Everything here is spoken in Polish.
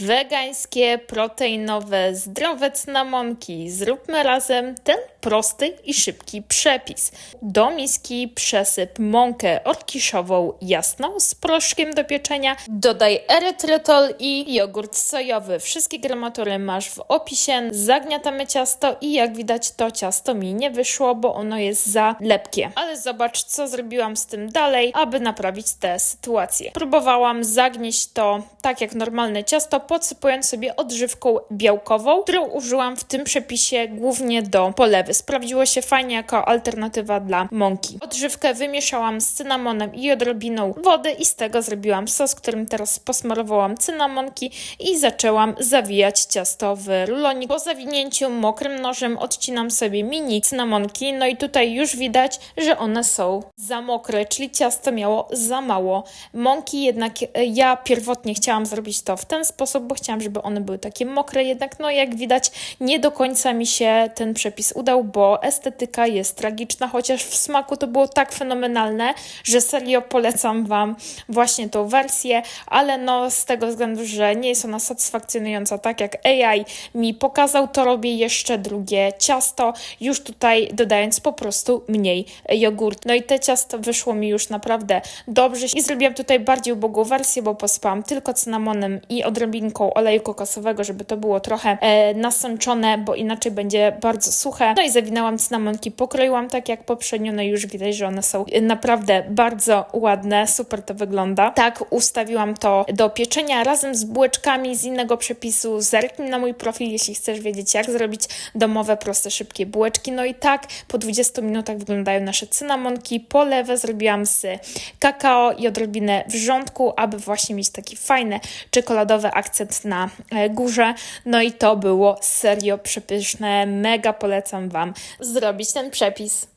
wegańskie, proteinowe, zdrowe cynamonki. Zróbmy razem ten prosty i szybki przepis. Do miski przesyp mąkę orkiszową jasną z proszkiem do pieczenia. Dodaj erytrytol i jogurt sojowy. Wszystkie gramatury masz w opisie. Zagniatamy ciasto i jak widać to ciasto mi nie wyszło, bo ono jest za lepkie. Ale zobacz co zrobiłam z tym dalej, aby naprawić tę sytuację. Próbowałam zagnieść to tak jak normalne ciasto, podsypując sobie odżywką białkową, którą użyłam w tym przepisie głównie do polewy. Sprawdziło się fajnie jako alternatywa dla mąki. Odżywkę wymieszałam z cynamonem i odrobiną wody i z tego zrobiłam sos, którym teraz posmarowałam cynamonki i zaczęłam zawijać ciasto w rulonik. Po zawinięciu mokrym nożem odcinam sobie mini cynamonki, no i tutaj już widać, że one są za mokre, czyli ciasto miało za mało mąki, jednak ja pierwotnie chciałam zrobić to w ten sposób, bo chciałam, żeby one były takie mokre, jednak no jak widać nie do końca mi się ten przepis udał, bo estetyka jest tragiczna, chociaż w smaku to było tak fenomenalne, że serio polecam Wam właśnie tą wersję, ale no z tego względu, że nie jest ona satysfakcjonująca tak jak AI mi pokazał, to robię jeszcze drugie ciasto, już tutaj dodając po prostu mniej jogurt. No i te ciasto wyszło mi już naprawdę dobrze i zrobiłam tutaj bardziej ubogą wersję, bo posypałam tylko cynamonem i odrobinką oleju kokosowego, żeby to było trochę e, nasączone, bo inaczej będzie bardzo suche. No i zawinęłam cynamonki, pokroiłam tak jak poprzednio, no już widać, że one są naprawdę bardzo ładne, super to wygląda. Tak ustawiłam to do pieczenia razem z bułeczkami z innego przepisu. Zerknij na mój profil, jeśli chcesz wiedzieć, jak zrobić domowe, proste, szybkie bułeczki. No i tak po 20 minutach wyglądają nasze cynamonki. Polewę zrobiłam z kakao i odrobinę wrzątku, aby właśnie mieć taki fajny czekoladowy akcent na e, górze. No i to było serio przepyszne. Mega polecam Wam zrobić ten przepis.